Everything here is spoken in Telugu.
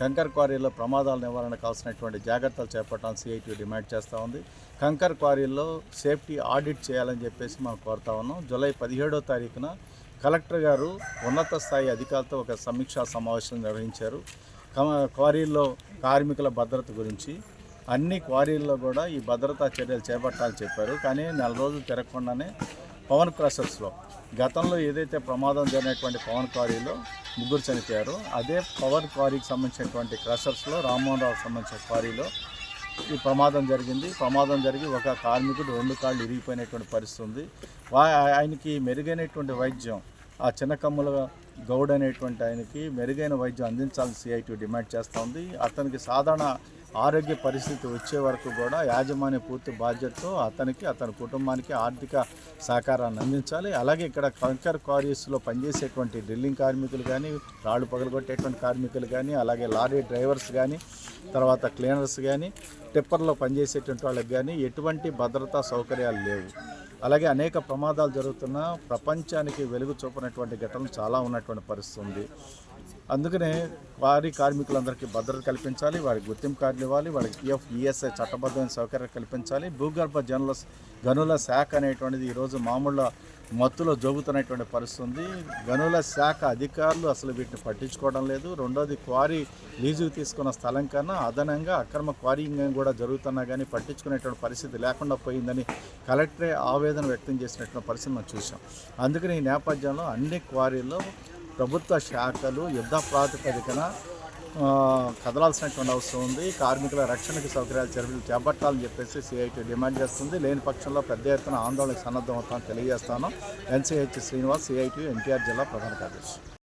కంకర్ క్వారీలో ప్రమాదాల నివారణకు కావాల్సినటువంటి జాగ్రత్తలు చేపట్టాలని సిఐటి డిమాండ్ చేస్తూ ఉంది. కంకర్ క్వారీల్లో సేఫ్టీ ఆడిట్ చేయాలని చెప్పేసి మనం కోరుతా ఉన్నాం. జూలై పదిహేడో తారీఖున కలెక్టర్ గారు ఉన్నత స్థాయి అధికారులతో ఒక సమీక్షా సమావేశం నిర్వహించారు. కమ- క్వారీల్లో కార్మికుల భద్రత గురించి అన్ని క్వారీల్లో కూడా ఈ భద్రతా చర్యలు చేపట్టాలని చెప్పారు. కానీ నెల రోజులు తిరగకుండానే పవన్ క్రషర్స్లో గతంలో ఏదైతే ప్రమాదం జరిగినటువంటి పవన్ క్వారీలో ముగ్గురు చనిపోయారు. అదే పవర్ క్వారీకి సంబంధించినటువంటి క్రషర్స్లో రామ్మోహన్ రావుకి సంబంధించిన క్వారీలో ఈ ప్రమాదం జరిగింది. ప్రమాదం జరిగి ఒక కార్మికుడు రెండు కాళ్ళు ఇరిగిపోయినటువంటి పరిస్థితి ఉంది. ఆయనకి మెరుగైనటువంటి వైద్యం ఆ చిన్న కమ్ముల గౌడ్ అనేటువంటి ఆయనకి మెరుగైన వైద్యం అందించాలని సిఐటి డిమాండ్ చేస్తూ ఉంది. అతనికి సాధారణ ఆరోగ్య పరిస్థితి వచ్చే వరకు కూడా యాజమాన్య పూర్తి బాధ్యతతో అతనికి అతని కుటుంబానికి ఆర్థిక సహకారాన్ని అందించాలి. అలాగే ఇక్కడ కంకర్ క్వారీస్లో పనిచేసేటువంటి డ్రిల్లింగ్ కార్మికులు కానీ రాళ్ళు పగలగొట్టేటువంటి కార్మికులు కానీ అలాగే లారీ డ్రైవర్స్ కానీ తర్వాత క్లీనర్స్ కానీ టిప్పర్లో పనిచేసేటువంటి వాళ్ళకి కానీ ఎటువంటి భద్రతా సౌకర్యాలు లేవు. అలాగే అనేక ప్రమాదాలు జరుగుతున్నా ప్రపంచానికి వెలుగు చూపినటువంటి ఘటనలు చాలా ఉన్నటువంటి పరిస్థితి ఉంది. అందుకనే వారి కార్మికులందరికీ భద్రత కల్పించాలి వారికి గుర్తింపు కార్డులు ఇవ్వాలి వారికి పిఎఫ్ ఈఎస్ఐ చట్టబద్ధమైన సౌకర్యాలు కల్పించాలి. భూగర్భ జనుల గనుల శాఖ అనేటువంటిది ఈరోజు మామూలు మత్తులో జోగుతున్నటువంటి పరిస్థితి ఉంది. గనుల శాఖ అధికారులు అసలు వీటిని పట్టించుకోవడం లేదు. రెండోది క్వారీ లీజుకు తీసుకున్న స్థలం కన్నా అదనంగా అక్రమ క్వారీయింగ్ కూడా జరుగుతున్నా కానీ పట్టించుకునేటువంటి పరిస్థితి లేకుండా పోయిందని కలెక్టరే ఆవేదన వ్యక్తం చేసినటువంటి పరిస్థితి మనం చూసాం అందుకని ఈ నేపథ్యంలో అన్ని క్వారీల్లో ప్రభుత్వ శాఖలు యుద్ధ ప్రాతిపదికన కదలాల్సినటువంటి అవసరం ఉంది. కార్మికుల రక్షణకు సౌకర్యాలు చర్యలు చేపట్టాలని చెప్పేసి సిఐటి డిమాండ్ చేస్తుంది. లేని పక్షంలో పెద్ద ఎత్తున ఆందోళనకు సన్నద్ధం అవుతామని తెలియజేస్తాను ఎన్సిహెచ్ శ్రీనివాస్ సిఐటి ఎన్టీఆర్ జిల్లా ప్రధాన కార్యదర్శి.